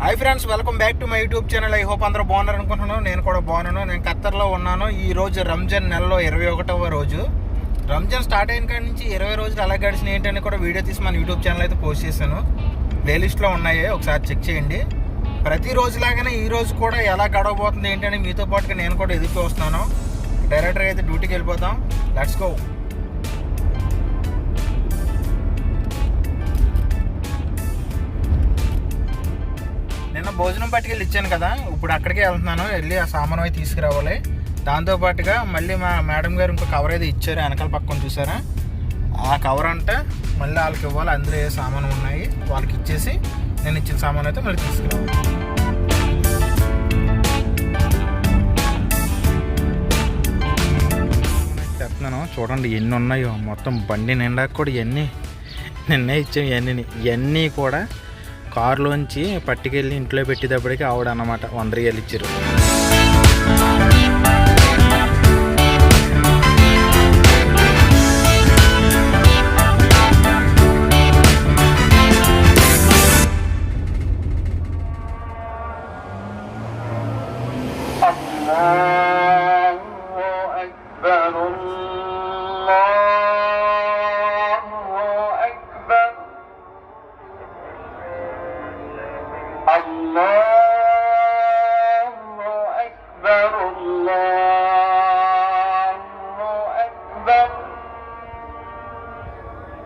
Hi friends welcome back to my YouTube channel I hope అందరూ బాగున్నారు అనుకుంటున్నాను నేను కూడా బాగున్నాను. నేను ఖత్తర్లో ఉన్నాను. ఈ రోజు రంజాన్ నెలలో ఇరవై ఒకటవ రోజు. రంజాన్ స్టార్ట్ అయిన కాడి నుంచి ఇరవై రోజులు ఎలా గడిచిన ఏంటని కూడా వీడియో తీసి మన యూట్యూబ్ ఛానల్ అయితే పోస్ట్ చేశాను. ప్లేలిస్ట్లో ఉన్నాయి. ఒకసారి చెక్ చేయండి. ప్రతిరోజులాగానే ఈ రోజు కూడా ఎలా గడవబోతుంది ఏంటని మీతో పాటుగా నేను కూడా ఎదుర్కొస్తున్నాను. డైరెక్టర్గా అయితే డ్యూటీకి వెళ్ళిపోతాం. లెట్స్ గో భోజనం పట్టుకెళ్ళి ఇచ్చాను కదా ఇప్పుడు అక్కడికే వెళ్తున్నాను వెళ్ళి ఆ సామాన్ అవి తీసుకురావాలి. దాంతోపాటుగా మళ్ళీ మా మేడం గారు ఇంకో కవర్ అయితే ఇచ్చారు వెనకాల పక్కన చూసారా? ఆ కవర్ అంటే మళ్ళీ వాళ్ళకి ఇవ్వాలి అందులో ఏ సామాను ఉన్నాయి వాళ్ళకి ఇచ్చేసి నేను ఇచ్చిన సామాన్ అయితే మళ్ళీ తీసుకురావాలి. చెప్తున్నాను చూడండి ఎన్ని ఉన్నాయో మొత్తం బండి నిండా కూడా ఇవన్నీ నిన్నే ఇచ్చాం ఇవన్నీ ఇవన్నీ కూడా కారులోంచి పట్టుకెళ్ళి ఇంట్లో పెట్టేటప్పటికి ఆవిడ అనమాట వంద రియల్ ఇచ్చారు -huh.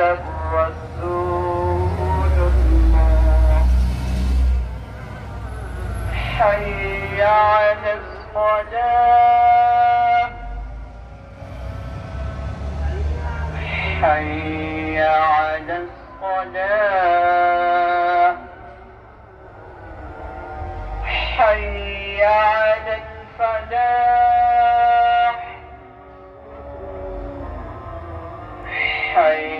محمدا رسول الله حي على الصلاة حي على الصلاة حي على الفلاح. حي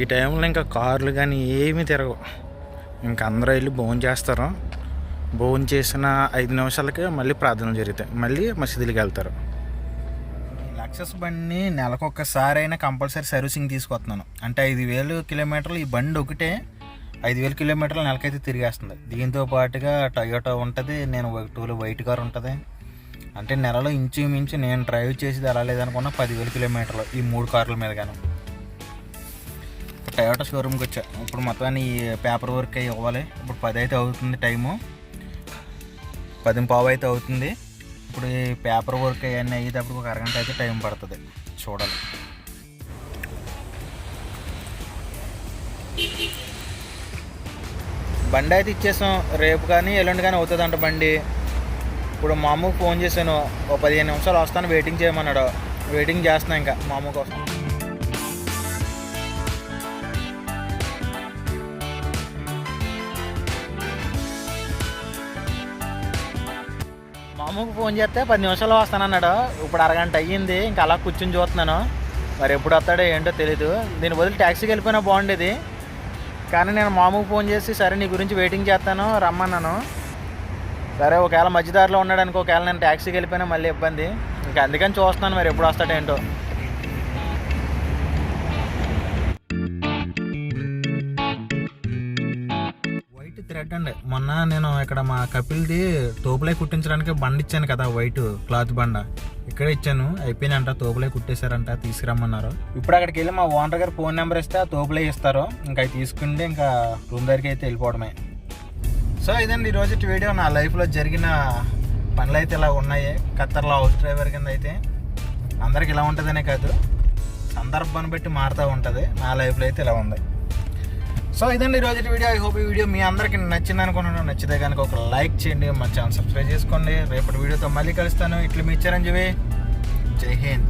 ఈ టైంలో ఇంకా కార్లు కానీ ఏమీ తిరగవు. ఇంకా అందరూ వెళ్ళి భోజనం చేస్తారు. భోజనం చేసిన ఐదు నిమిషాలకే మళ్ళీ ప్రార్థనలు జరుగుతాయి. మళ్ళీ మసీదులకి వెళ్తారు. లక్సెస్ బండిని నెలకొకసారి అయినా కంపల్సరీ సర్వీసింగ్ తీసుకొస్తున్నాను. అంటే ఐదు వేలు కిలోమీటర్లు ఈ బండి ఒకటే ఐదు వేల కిలోమీటర్ల నెలకైతే తిరిగేస్తుంది. దీంతో పాటుగా టయోటా ఉంటుంది నేను టూలో వైట్ కార్ ఉంటుంది. అంటే నెలలో ఇంచుమించు నేను డ్రైవ్ చేసేది ఎలా లేదనుకున్నా పదివేల కిలోమీటర్లు ఈ మూడు కార్ల మీద కానీ టయోటా షోరూమ్కి వచ్చా. ఇప్పుడు మొత్తాన్ని పేపర్ వర్క్ అయ్యి ఇవ్వాలి. ఇప్పుడు పది అయితే అవుతుంది టైము. పది పావు అయితే అవుతుంది. ఇప్పుడు ఈ పేపర్ వర్క్ అవన్నీ అయ్యేటప్పుడు ఒక అరగంట అయితే టైం పడుతుంది. చూడాలి. బండి అయితే ఇచ్చేసాం. రేపు కానీ ఎల్లుండి కానీ అవుతుందంట బండి. ఇప్పుడు మా అమ్మకు ఫోన్ చేశాను. ఓ పదిహేను నిమిషాలు వస్తాను. వెయిటింగ్ చేయమన్నాడు. వెయిటింగ్ చేస్తున్నా ఇంకా. మా అమ్మ కోసం మామూలు ఫోన్ చేస్తే పది నిమిషాలు వస్తానన్నాడు. ఇప్పుడు అరగంట అయ్యింది ఇంకా అలా కూర్చుని చూస్తున్నాను. మరి ఎప్పుడు వస్తాడో ఏంటో తెలీదు. దీని బదులు ట్యాక్సీకి వెళ్ళిపోయినా బాగుండేది. కానీ నేను మామూలు ఫోన్ చేసి సరే నీ గురించి వెయిటింగ్ చేస్తాను రమ్మన్నాను. సరే ఒకవేళ మధ్యదారిలో ఉన్నాడు అనుకో ఒకవేళ నేను ట్యాక్సీకి వెళ్ళిపోయినా మళ్ళీ ఇబ్బంది. ఇంకా అందుకని చూస్తున్నాను మరి ఎప్పుడు వస్తాడేంటో థ్రెడ్ అండి మొన్న నేను ఇక్కడ మా కపిల్ది తోపులై కుట్టించడానికి బండి ఇచ్చాను కదా వైట్ క్లాత్ బండ. ఇక్కడే ఇచ్చాను అయిపోయినంట తోపులే కుట్టేశారంట తీసుకురమ్మన్నారు. ఇప్పుడు అక్కడికి వెళ్ళి మా ఓనర్ గారు ఫోన్ నెంబర్ ఇస్తే ఆ తోపులే ఇస్తారు. ఇంకా అవి తీసుకుంటే ఇంకా రూమ్ దగ్గరికి అయితే వెళ్ళిపోవడమే. సో ఇదండి ఈరోజు వీడియో. నా లైఫ్లో జరిగిన పనులు అయితే ఇలా ఉన్నాయి. ఖత్తర్లో హౌస్ డ్రైవర్ కింద అయితే అందరికి ఇలా ఉంటుందనే కాదు. సందర్భాన్ని బట్టి మారుతూ ఉంటుంది. నా లైఫ్లో అయితే ఇలా ఉంది. సో ఇదండి ఈరోజు వీడియో. ఐ హోప్ ఈ వీడియో మీ అందరికి నచ్చింది అనుకున్నాను నచ్చితే కనుక ఒక లైక్ చేయండి మా ఛానల్ సబ్స్క్రైబ్ చేసుకోండి. రేపటి వీడియోతో మళ్ళీ కలుస్తాను. ఇట్లు మీ చిరంజీవి. జై హింద్.